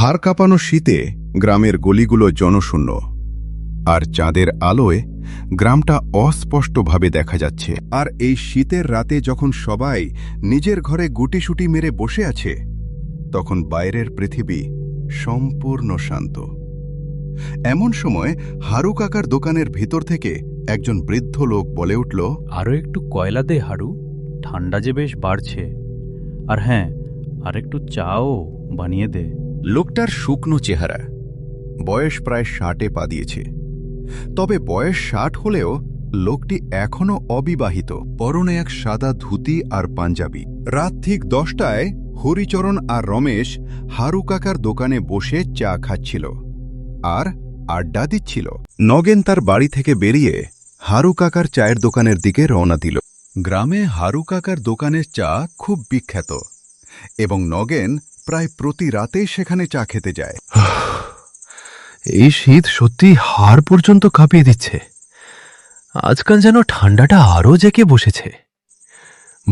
হাড় কাঁপানো শীতে গ্রামের গলিগুলো জনশূন্য, আর চাঁদের আলোয় গ্রামটা অস্পষ্টভাবে দেখা যাচ্ছে। আর এই শীতের রাতে যখন সবাই নিজের ঘরে গুটিসুটি মেরে বসে আছে, তখন বাইরের পৃথিবী সম্পূর্ণ শান্ত। এমন সময় হারু কাকার দোকানের ভিতর থেকে একজন বৃদ্ধ লোক বলে উঠল আরও একটু কয়লা দে, হারু। ঠান্ডা যে বেশ বাড়ছে। আর হ্যাঁ আর একটু চাও বানিয়ে দে। লোকটার শুকনো চেহারা। বয়স প্রায় ষাটে পা দিয়েছে। তবে বয়স ষাট হলেও লোকটি এখনও অবিবাহিত। পরনে এক সাদা ধুতি আর পাঞ্জাবি। রাত ঠিক দশটায় হরিচরণ আর রমেশ হারু কাকার দোকানে বসে চা খাচ্ছিল আর আড্ডা দিচ্ছিল। নগেন তার বাড়ি থেকে বেরিয়ে হারু কাকার চায়ের দোকানের দিকে রওনা দিল। গ্রামে হারু কাকার দোকানের চা খুব বিখ্যাত এবং নগেন প্রায় প্রতি রাতেই সেখানে চা খেতে যায়। এই শীত সত্যি হাড় পর্যন্ত কাঁপিয়ে দিচ্ছে। আজকাল যেন ঠান্ডাটা আরও জেকে বসেছে।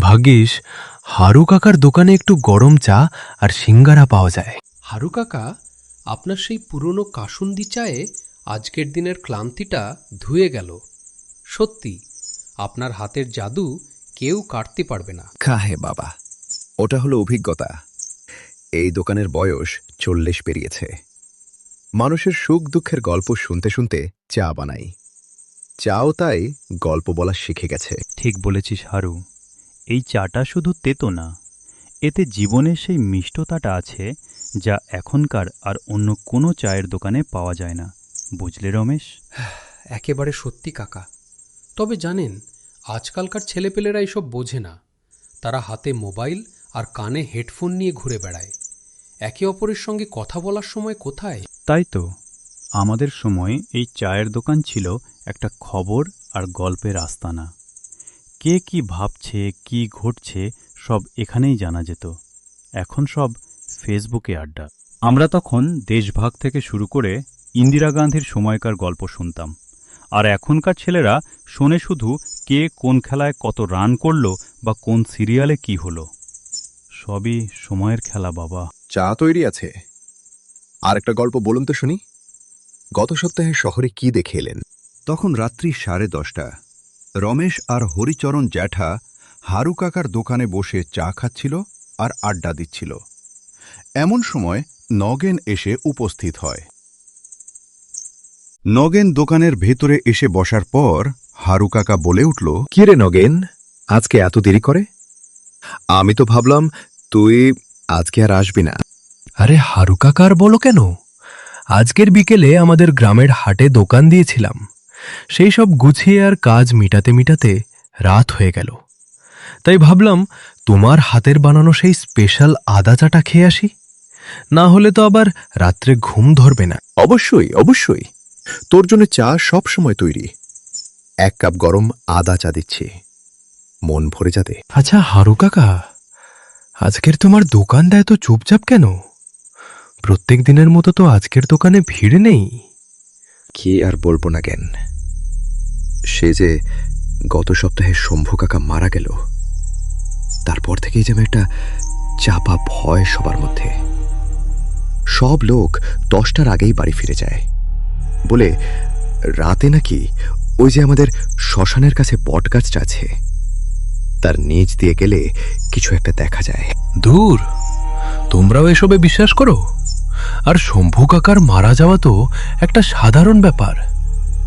ভাগ্যিস হারু কাকার দোকানে একটু গরম চা আর সিঙ্গারা পাওয়া যায়। হারু কাকা আপনার সেই পুরনো কাসুন্দি চায়ে আজকের দিনের ক্লান্তিটা ধুয়ে গেল। সত্যি আপনার হাতের জাদু কেউ কাটতে পারবে না। কাহে বাবা ওটা হলো অভিজ্ঞতা। এই দোকানের বয়স চল্লিশ পেরিয়েছে। মানুষের সুখ দুঃখের গল্প শুনতে শুনতে চা বানাই। চাও তাই গল্প বলা শিখে গেছে। ঠিক বলেছিস হারু। এই চাটা শুধু তেতো না এতে জীবনের সেই মিষ্টতাটা আছে যা এখনকার আর অন্য কোনো চায়ের দোকানে পাওয়া যায় না। বুঝলে রমেশ? একেবারে সত্যি কাকা। তবে জানেন আজকালকার ছেলেপেলেরা এসব বোঝে না। তারা হাতে মোবাইল আর কানে হেডফোন নিয়ে ঘুরে বেড়ায়। একে অপরের সঙ্গে কথা বলার সময় কোথায়? তাই তো। আমাদের সময় এই চায়ের দোকান ছিল একটা খবর আর গল্পের আস্তানা। কে কি ভাবছে, কি ঘটছে, সব এখানেই জানা যেত। এখন সব ফেসবুকে আড্ডা। আমরা তখন দেশভাগ থেকে শুরু করে ইন্দিরা গান্ধীর সময়কার গল্প শুনতাম। আর এখনকার ছেলেরা শোনে শুধু কে কোন খেলায় কত রান করল বা কোন সিরিয়ালে কি হলো। সবই সময়ের খেলা, বাবা। চা তৈরি আছে। আর একটা গল্প বলুন তো শুনি। গত সপ্তাহে শহরে কি দেখে এলেন? তখন রাত্রি সাড়ে দশটা। রমেশ আর হরিচরণ জ্যাঠা হারু কাকার দোকানে বসে চা খাচ্ছিল আর আড্ডা দিচ্ছিল। এমন সময় নগেন এসে উপস্থিত হয়। নগেন দোকানের ভেতরে এসে বসার পর হারু কাকা বলে উঠল কি রে নগেন আজকে এত দেরি করে? আমি তো ভাবলাম তুই আজকে আর আসবি না। আরে হারু কাকার বলো কেন? আজকের বিকেলে আমাদের গ্রামের হাটে দোকান দিয়েছিলাম। সেই সব গুছিয়ে আর কাজ মিটাতে মিটাতে রাত হয়ে গেল। তাই ভাবলাম তোমার হাতের বানানো সেই স্পেশাল আদা চাটা খেয়ে আসি। না হলে তো আবার রাত্রে ঘুম ধরবে না। অবশ্যই অবশ্যই। তোর জন্য চা সব সময় তৈরি। এক কাপ গরম আদা চা দিচ্ছি। মন ভরে যাতে। আচ্ছা হারু কাকা আজকের তোমার দোকানটা এত চুপচাপ কেন? প্রত্যেক দিনের মতো তো আজকের দোকানে ভিড় নেই। কি আর বলব না জ্ঞান সে যে গত সপ্তাহে শম্ভু কাকা মারা গেল, তারপর থেকেই যেন একটা চাপা ভয় সবার মধ্যে। সব লোক দশটার আগেই বাড়ি ফিরে যায়। বলে, রাতে নাকি ওই যে আমাদের শ্মশানের কাছে বটগাছটা আছে তার নিচ দিয়ে গেলে কিছু একটা দেখা যায়। দূর তোমরাও এসবে বিশ্বাস করো। আর শম্ভু কাকার মারা যাওয়া তো একটা সাধারণ ব্যাপার।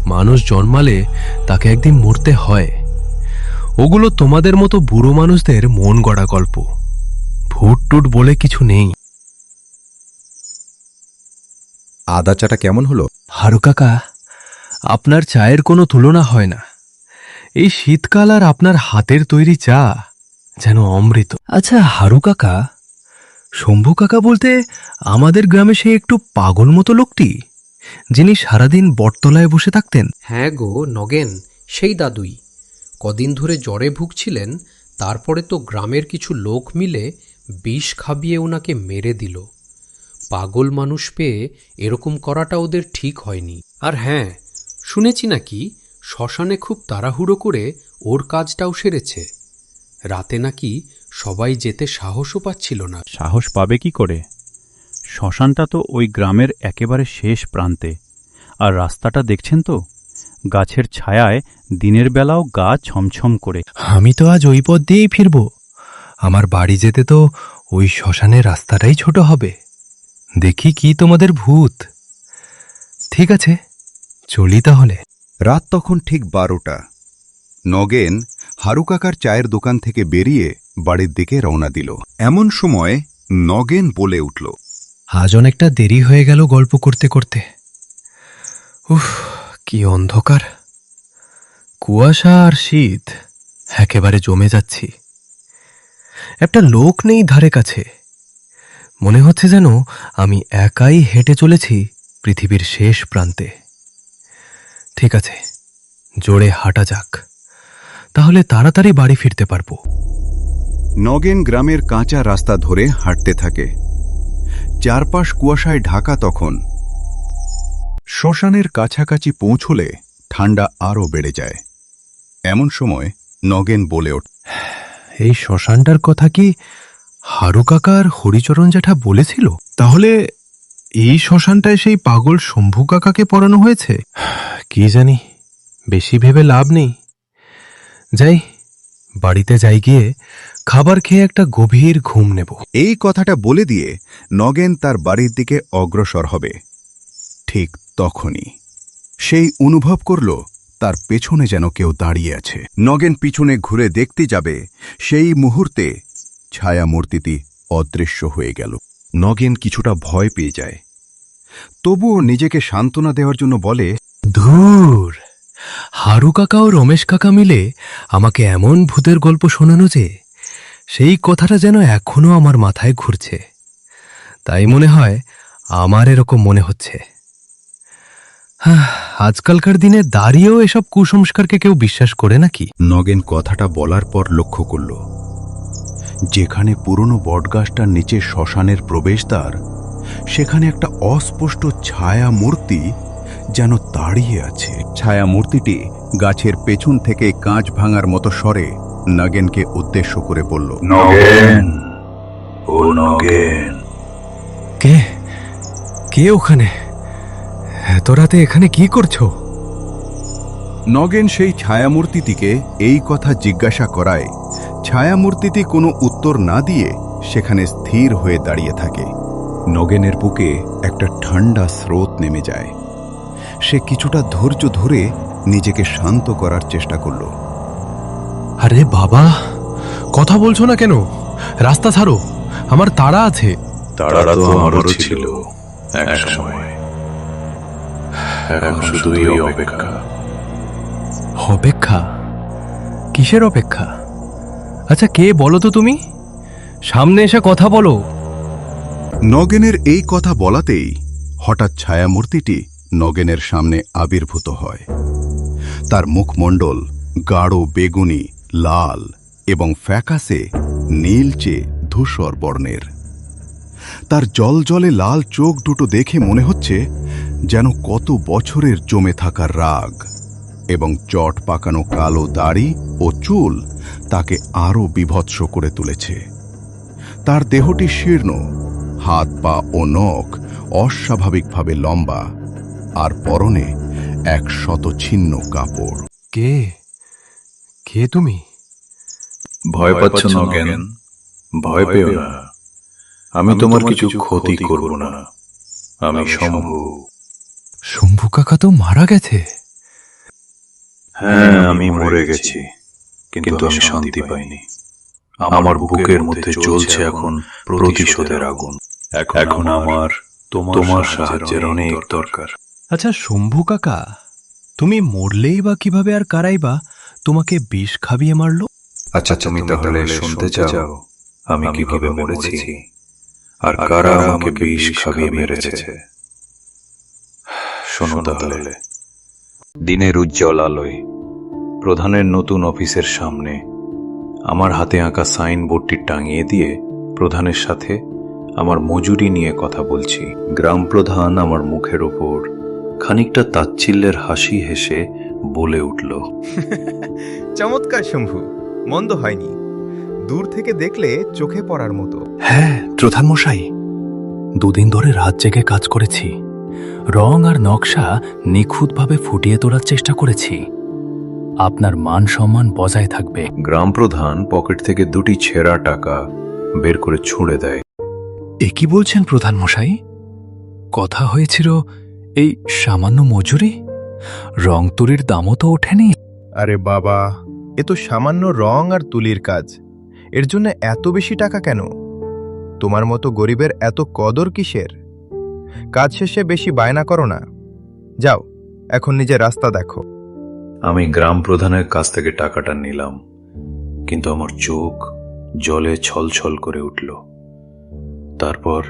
মানুষ জন্মালে তাকে একদিন মরতে হয়। ওগুলো তোমাদের মতো বুড়ো মানুষদের মন গড়া গল্প। ভুট টুট বলে কিছু নেই। আদা চাটা কেমন হলো? হারু কাকা আপনার চায়ের কোনো তুলনা হয় না। এই শীতকাল আর আপনার হাতের তৈরি চা যেন অমৃত। আচ্ছা হারু কাকা, শম্ভু কাকা বলতে আমাদের গ্রামে সে একটু পাগল মতো লোকটি, যিনি সারাদিন বটতলায় বসে থাকতেন। হ্যাঁ গো, নগেন, সেই দাদুই। কদিন ধরে জ্বরে ভুগছিলেন, তারপরে তো গ্রামের কিছু লোক মিলে বিষ খাবিয়ে ওনাকে মেরে দিল। পাগল মানুষ পেয়ে এরকম করাটা ওদের ঠিক হয়নি। আর হ্যাঁ শুনেছি নাকি শ্মশানে খুব তাড়াহুড়ো করে ওর কাজটাও সেরেছে। রাতে নাকি সবাই যেতে সাহসও পাচ্ছিল না। সাহস পাবে কি করে? শ্মশানটা তো ওই গ্রামের একেবারে শেষ প্রান্তে। আর রাস্তাটা দেখছেন তো? গাছের ছায়ায় দিনের বেলাও গা ছমছম করে। আমি তো আজ ওই পথ দিয়েই ফিরব। আমার বাড়ি যেতে তো ওই শ্মশানের রাস্তাটাই ছোট হবে। দেখি কি তোমাদের ভূত। ঠিক আছে চলি তাহলে। রাত তখন ঠিক বারোটা। নগেন হারুকাকার চায়ের দোকান থেকে বেরিয়ে বাড়ির দিকে রওনা দিল। এমন সময় নগেন বলে উঠল, আজ অনেকটা দেরি হয়ে গেল গল্প করতে করতে। উফ, কি অন্ধকার। কুয়াশা আর শীত, একেবারে জমে যাচ্ছি। একটা লোক নেই ধারে কাছে। মনে হচ্ছে যেন আমি একাই হেঁটে চলেছি পৃথিবীর শেষ প্রান্তে। ঠিক আছে জোরে হাঁটা যাক। তাহলে তাড়াতাড়ি বাড়ি ফিরতে পারব। নগেন গ্রামের কাঁচা রাস্তা ধরে হাঁটতে থাকে। চারপাশ কুয়াশায় ঢাকা তখন। শ্মশানের কাছাকাছি পৌঁছলে ঠান্ডা আরও বেড়ে যায়। এমন সময় নগেন বলে ওঠ এই শ্মশানটার কথা কি হারু কাকা আর হরিচরণ জ্যাঠা বলেছিল? তাহলে এই শ্মশানটায় সেই পাগল শম্ভু কাকাকে পড়ানো হয়েছে? কি জানি, বেশি ভেবে লাভ নেই। যাই, বাড়িতে যাই গিয়ে খাবার খেয়ে একটা গভীর ঘুম নেব। এই কথাটা বলে দিয়ে নগেন তার বাড়ির দিকে অগ্রসর হবে। ঠিক তখনই সেই অনুভব করল, তার পেছনে যেন কেউ দাঁড়িয়ে আছে। নগেন পিছনে ঘুরে দেখতে যাবে, সেই মুহূর্তে ছায়ামূর্তিটি অদৃশ্য হয়ে গেল। নগেন কিছুটা ভয় পেয়ে যায়। তবুও নিজেকে সান্ত্বনা দেওয়ার জন্য বলে ধুর হারু কাকা ও রমেশ কাকা মিলে আমাকে এমন ভূতের গল্প শোনানো যে সেই কথাটা যেন এখনও আমার মাথায় ঘুরছে। তাই মনে হয় আমার এরকম মনে হচ্ছে। আজকালকার দিনে দাঁড়িয়েও এসব কুসংস্কারকে কেউ বিশ্বাস করে নাকি? নগেন কথাটা বলার পর লক্ষ্য করল। যেখানে পুরনো বটগাছটার নিচে শ্মশানের প্রবেশদ্বার সেখানে একটা অস্পষ্ট ছায়া মূর্তি যেন দাঁড়িয়ে আছে। ছায়া মূর্তিটি গাছের পেছন থেকে কাঁচ ভাঙার মতো স্বরে নগেনকে উদ্দেশ্য করে বলল নগেন ও নগেন। কে? কে ওখানে? এত রাতে এখানে কি করছ? নগেন সেই ছায়ামূর্তিটিকে এই কথা জিজ্ঞাসা করায় ছায়ামূর্তিটি কোনো উত্তর না দিয়ে সেখানে স্থির হয়ে দাঁড়িয়ে থাকে। নগেনের বুকে একটা ঠান্ডা স্রোত নেমে যায়। সে কিছুটা ধৈর্য ধরে নিজেকে শান্ত করার চেষ্টা করল। আরে বাবা কথা বলছো না কেন? রাস্তা ছাড়ো আমার তাড়া আছে। তারা তো আমারও ছিল এক সময়। এখন অপেক্ষা। অপেক্ষা? কিসের অপেক্ষা? আচ্ছা কে বলো তো তুমি? সামনে এসে কথা বলো। নগেনের এই কথা বলাতেই হঠাৎ ছায়ামূর্তিটি নগেনের সামনে আবির্ভূত হয়। তার মুখমণ্ডল গাঢ় বেগুনি, লাল এবং ফ্যাকাসে নীলচে ধূসর বর্ণের। তার জল জলে লাল চোখ দুটো দেখে মনে হচ্ছে যেন কত বছরের জমে থাকা রাগ এবং চট পাকানো কালো দাড়ি ও চুল তাকে আরও বিভৎস করে তুলেছে। তার দেহটি শীর্ণ হাত পা ও নখ অস্বাভাবিকভাবে লম্বা আর পরনে এক শত ছিন্ন কাপড়। কে? কে তুমি? ভয় পাচ্ছ নগেন? ভয় পেও না। আমি তোমার কিছু ক্ষতি করব না। আমি শম্ভু। শম্ভু কাকা তো মারা গেছে। হ্যাঁ আমি মরে গেছি। কিন্তু আমি শান্তি পাইনি। আমার বুকের মধ্যে জ্বলছে এখন প্রতিশোধের আগুন। এখন আমার তোমার সাহায্যের অনেক দরকার। আচ্ছা শম্ভু কাকা তুমি মরলেই বা কীভাবে আর কারাই বা? তোমাকে বিষ খাবিয়ে মারলো? আচ্ছা তুমি তাহলে শুনতে চাও। আমি কীভাবে মরেছি? আর কারা আমাকে বিষ খাইয়ে মেরেছে? শোনো তাহলে। দিনের উজ্জ্বল আলোয় প্রধানের নতুন অফিসের সামনে। আমার হাতে আঁকা সাইন বোর্ডটি টাঙিয়ে দিয়ে প্রধানের সাথে আমার মজুরি নিয়ে কথা বলছি। গ্রাম প্রধান আমার মুখের ওপর খানিকটা তাচ্ছিল্যের হাসি হেসে বলে উঠল চমৎকার শম্ভু মন্দ হয়নি। দূর থেকে দেখলে চোখে পড়ার মতো। হ্যাঁ প্রধান মশাই দুদিন ধরে রাত জেগে কাজ করেছি। রং আর নকশা নিখুঁতভাবে ফুটিয়ে তোলার চেষ্টা করেছি। আপনার মান সম্মান বজায় থাকবে। গ্রাম প্রধান পকেট থেকে দুটি ছেঁড়া টাকা বের করে ছুঁড়ে দেয়। এ কি বলছেন প্রধান মশাই? কথা হয়েছিল এই সামান্য মজুরি? রং তুলির দামও তো ওঠেনি। আরে বাবা এ তো সামান্য রং আর তুলির কাজ। এর জন্য এত বেশি টাকা কেন? তোমার মতো গরিবের এত কদর কিসের? কাজ শেষে বেশি বায়না করো না। যাও এখন নিজের রাস্তা দেখো। আমি গ্রাম প্রধানের কাছ থেকে টাকাটা নিলাম কিন্তু আমার চোখ জলে ছলছল করে উঠল। তারপর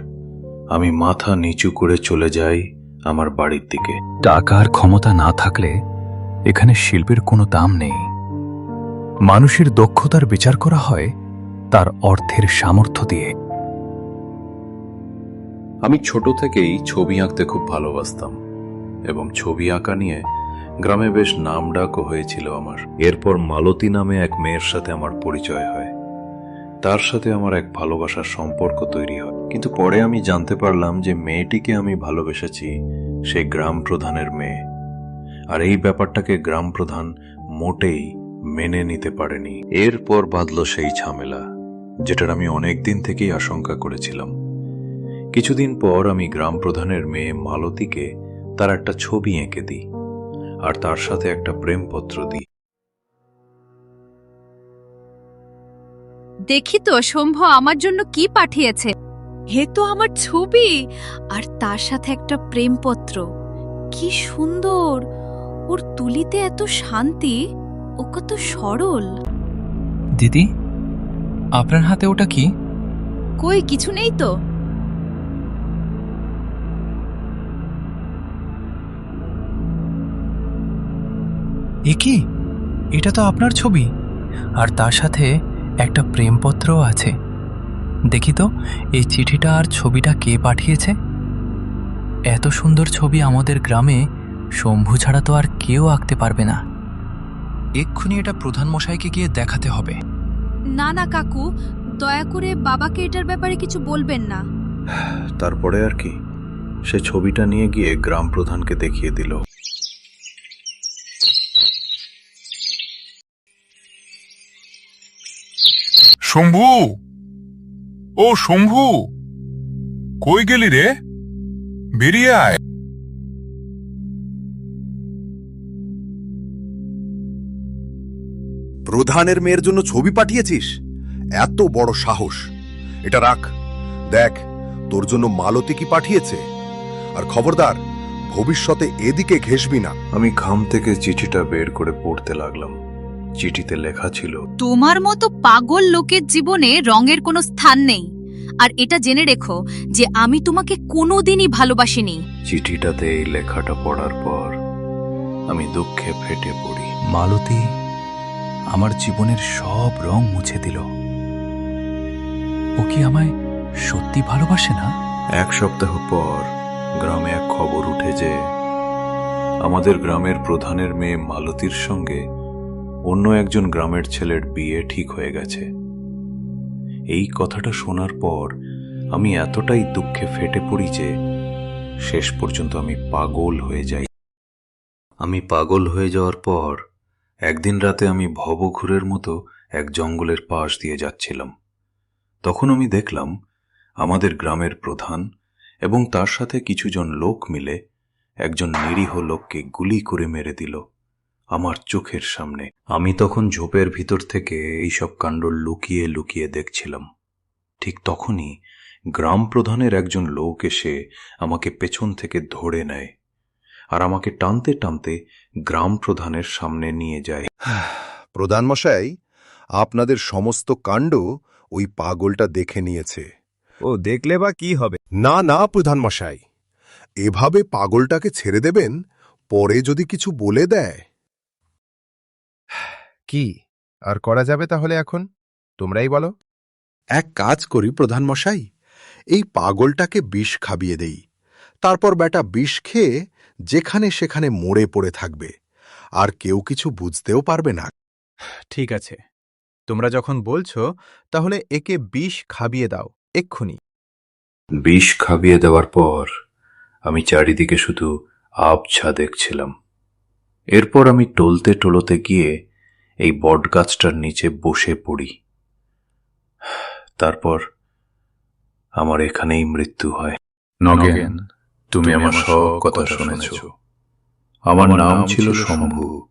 আমি মাথা নিচু করে চলে যাই আমার বাড়ির দিকে। টাকার ক্ষমতা না থাকলে এখানে শিল্পের কোনো দাম নেই। মানুষের দক্ষতার বিচার করা হয় তার অর্থের সামর্থ্য দিয়ে। আমি ছোট থেকেই ছবি আঁকতে খুব ভালোবাসতাম এবং ছবি আঁকা নিয়ে গ্রামে বেশ নাম ডাকও হয়েছিল আমার। এরপর মালতী নামে এক মেয়ের সাথে আমার পরিচয় হয়। তার সাথে আমার এক ভালোবাসার সম্পর্ক তৈরি হয়। কিন্তু পরে আমি জানতে পারলাম যে মেয়েটিকে আমি ভালোবেসেছি সে গ্রাম প্রধানের মেয়ে। আর এই ব্যাপারটাকে গ্রাম প্রধান মোটেই মেনে নিতে পারেনি। এরপর বাঁধল সেই ঝামেলা, যেটার আমি অনেক দিন থেকেই আশঙ্কা করেছিলাম। কিছুদিন পর আমি গ্রাম প্রধানের মেয়ে মালতীকে তার একটা ছবি এঁকে দিই। আর তার সাথে একটা প্রেমপত্র দিই। দেখি তো শম্ভ আমার জন্য কি পাঠিয়েছে? হে তো আমার ছবি! আর তার সাথে একটা প্রেমপত্র। কি সুন্দর! ওর তুলিতে এত শান্তি ও কত সরল। দিদি আপনার হাতে ওটা কি? কই কিছু নেই তো। এ কি? এটা তো আপনার ছবি। আর তার সাথে একটা প্রেমপত্রও আছে। দেখি তো এই চিঠিটা আর ছবিটা কে পাঠিয়েছে? এত সুন্দর ছবি আমাদের গ্রামে শম্ভু ছাড়া তো আর কেউ আঁকতে পারবে না। এক্ষুনি এটা প্রধান মশাইকে গিয়ে দেখাতে হবে। না না কাকু দয়া করে বাবাকে এটার ব্যাপারে কিছু বলবেন না। তারপরে আর কি? সে ছবিটা নিয়ে গিয়ে গ্রাম প্রধানকে দেখিয়ে দিল। শম্ভু? ও শম্ভু কই গেলি রে? বেরিয়ে আয়। প্রধানের মেয়ের জন্য ছবি পাঠিয়েছিস? এত বড় সাহস। এটা রাখ। দেখ তোর জন্য মালতী কি পাঠিয়েছে? আর খবরদার ভবিষ্যতে এদিকে ঘেসবি না। আমি খাম থেকে চিঠিটা বের করে পড়তে লাগলাম। চিঠিতে লেখা ছিল তোমার মতো পাগল লোকের জীবনে রঙের কোনো স্থান নেই। আর এটা জেনে রেখো যে আমি তোমাকে কোনোদিনই ভালোবাসিনি। চিঠিটাতে এই লেখাটা পড়ার পর আমি দুঃখে ফেটে পড়ি। মালতী আমার জীবনের সব রং মুছে দিল। ও কি আমায় সত্যি ভালোবাসে না? এক সপ্তাহ পর গ্রামে এক খবর উঠে যে আমাদের গ্রামের প্রধানের মেয়ে মালতীর সঙ্গে অন্য একজন গ্রামের ছেলের বিয়ে ঠিক হয়ে গেছে। এই কথাটা শোনার পর আমি এতটাই দুঃখে ফেটে পড়ি যে শেষ পর্যন্ত আমি পাগল হয়ে যাই। আমি পাগল হয়ে যাওয়ার পর একদিন রাতে আমি ভবঘুরের মতো এক জঙ্গলের পাশ দিয়ে যাচ্ছিলাম। তখন আমি দেখলাম আমাদের গ্রামের প্রধান এবং তার সাথে কিছুজন লোক মিলে একজন নিরীহ লোককে গুলি করে মেরে দিল। আমার চোখের সামনে। আমি তখন ঝোপের ভিতর থেকে এইসব কাণ্ড লুকিয়ে লুকিয়ে দেখছিলাম। ঠিক তখনই গ্রাম প্রধানের একজন লোক এসে আমাকে পেছন থেকে ধরে নেয় আর আমাকে টানতে টানতে গ্রাম প্রধানের সামনে নিয়ে যায়। প্রধান মশাই আপনাদের সমস্ত কাণ্ড ওই পাগলটা দেখে নিয়েছে। ও দেখলে বা কি হবে? না না প্রধানমশাই। এভাবে পাগলটাকে ছেড়ে দেবেন পরে যদি কিছু বলে দেয় কি? আর করা যাবে তাহলে এখন? তোমরাই বলো। এক কাজ করি প্রধান মশাই এই পাগলটাকে বিষ খাবিয়ে দেই। তারপর বেটা বিষ খেয়ে যেখানে সেখানে মরে পড়ে থাকবে। আর কেউ কিছু বুঝতেও পারবে না। ঠিক আছে। তোমরা যখন বলছো তাহলে একে বিষ খাবিয়ে দাও এক্ষুনি। বিষ খাবিয়ে দেওয়ার পর আমি চারিদিকে শুধু আবছা দেখছিলাম। এরপর আমি টলতে টলতে গিয়ে এই বটগাছটার নিচে বসে পড়ি। তারপর আমার এখানেই মৃত্যু হয়। নগেন তুমি আমার সব কথা শুনেছ। আমার নাম ছিল শম্ভু।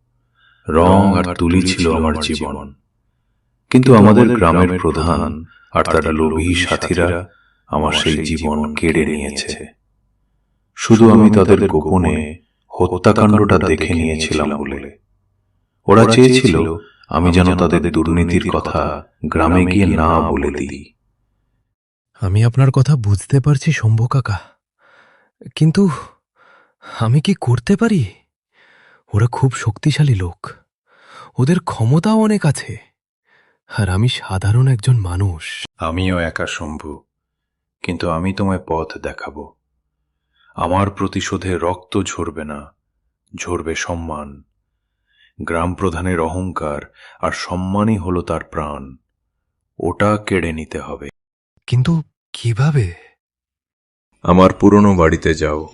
রং আর তুলি ছিল আমার জীবন। কিন্তু আমাদের গ্রামের প্রধান আর তার লোভী সাথীরা আমার সেই জীবন কেড়ে নিয়েছে। শুধু আমি তাদের গোপনে হত্যাকাণ্ডটা দেখে নিয়েছিলাম বলে। ওরা চেয়েছিল আমি যেন তাদের দুর্নীতির কথা গ্রামে গিয়ে না বলে দিই। আমি আপনার কথা বুঝতে পারছি শম্ভু কাকা কিন্তু আমি কি করতে পারি? ওরা খুব শক্তিশালী লোক ওদের ক্ষমতাও অনেক আছে আর আমি সাধারণ একজন মানুষ। আমিও একা শম্ভু কিন্তু আমি তোমায় পথ দেখাবো। আমার প্রতিশোধে রক্ত ঝরবে না ঝরবে সম্মান। গ্রাম প্রধানের অহংকার আর সম্মানই হলো তার প্রাণ। ওটা কেড়ে নিতে হবে। কিন্তু কীভাবে? আমার পুরনো বাড়িতে যাও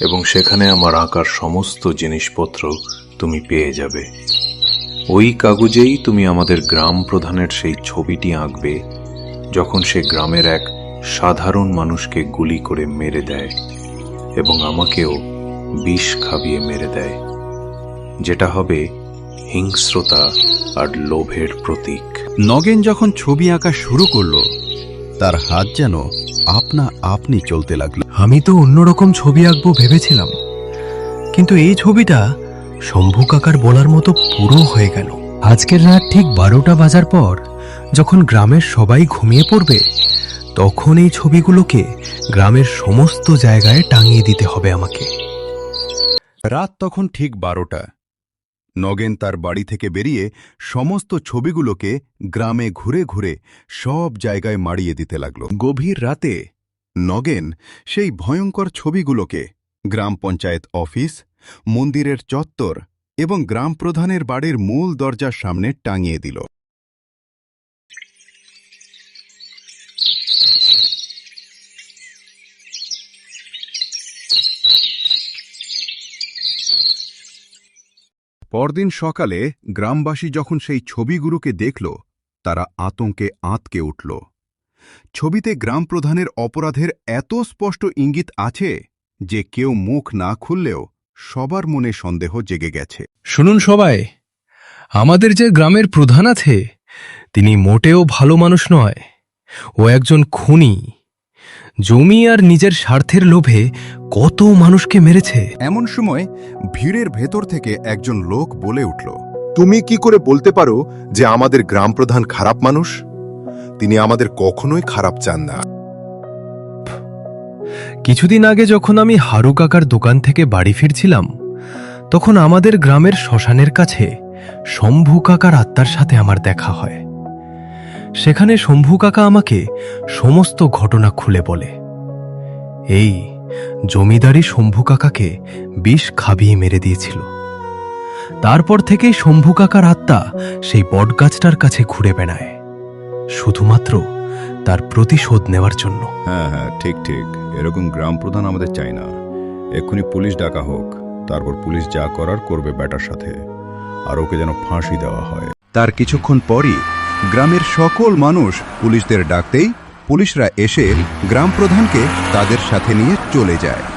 এবং সেখানে আমার আঁকার সমস্ত জিনিসপত্র তুমি পেয়ে যাবে। ওই কাগজেই তুমি আমাদের গ্রাম প্রধানের সেই ছবিটি আঁকবে যখন সে গ্রামের এক সাধারণ মানুষকে গুলি করে মেরে দেয়। এবং আমাকেও বিষ খাবিয়ে মেরে দেয় যেটা হবে হিংস্রতা আর লোভের প্রতীক। নগেন যখন ছবি আঁকা শুরু করল তার হাত যেন আপনা আপনি চলতে লাগল। আমি তো অন্যরকম ছবি আঁকবো ভেবেছিলাম কিন্তু এই ছবিটা শম্ভু কাকার বলার মতো পুরো হয়ে গেল। আজকের রাত ঠিক বারোটা বাজার পর যখন গ্রামের সবাই ঘুমিয়ে পড়বে, তখন এই ছবিগুলোকে গ্রামের সমস্ত জায়গায় টাঙিয়ে দিতে হবে আমাকে। রাত তখন ঠিক বারোটা। নগেন তার বাড়ি থেকে বেরিয়ে সমস্ত ছবিগুলোকে গ্রামে ঘুরে ঘুরে সব জায়গায় মাড়িয়ে দিতে লাগল। গভীর রাতে নগেন সেই ভয়ঙ্কর ছবিগুলোকে গ্রাম পঞ্চায়েত অফিস, মন্দিরের চত্বর এবং গ্রাম প্রধানের বাড়ির মূল দরজার সামনে টাঙিয়ে দিল। পরদিন সকালে গ্রামবাসী যখন সেই ছবিগুলোকে দেখল, তারা আতঙ্কে আঁতকে উঠল। ছবিতে গ্রাম প্রধানের অপরাধের এত স্পষ্ট ইঙ্গিত আছে যে কেউ মুখ না খুললেও সবার মনে সন্দেহ জেগে গেছে। শুনুন সবাই, আমাদের যে গ্রামের প্রধান আছে, তিনি মোটেও ভালো মানুষ নয়। ও একজন খুনি। জমি আর নিজের স্বার্থের লোভে কত মানুষকে মেরেছে? এমন সময় ভিড়ের ভেতর থেকে একজন লোক বলে উঠল তুমি কি করে বলতে পারো যে আমাদের গ্রাম প্রধান খারাপ মানুষ? তিনি আমাদের কখনোই খারাপ চান না। কিছুদিন আগে যখন আমি হারু কাকার দোকান থেকে বাড়ি ফিরছিলাম তখন আমাদের গ্রামের শ্মশানের কাছে শম্ভু কাকার আত্মার সাথে আমার দেখা হয়। সেখানে শম্ভু কাকা আমাকে সমস্ত ঘটনা খুলে বলে। এই জমিদারি শম্ভু কাকাকে বিষ খাবিয়ে মেরে দিয়েছিল। তারপর থেকেই শম্ভু কাকার আত্মা সেই বটগাছটার কাছে ঘুরে বেড়ায় শুধুমাত্র তার প্রতিশোধ নেওয়ার জন্য। হ্যাঁ হ্যাঁ ঠিক ঠিক। এরকম গ্রাম প্রধান আমাদের চাই না। এক্ষুনি পুলিশ ডাকা হোক তারপর পুলিশ যা করার করবে ব্যাটার সাথে আর ওকে যেন ফাঁসি দেওয়া হয়। তার কিছুক্ষণ পরই গ্রামের সকল মানুষ পুলিশদের ডাকতেই পুলিশরা এসে গ্রাম প্রধানকে তাদের সাথে নিয়ে চলে যায়।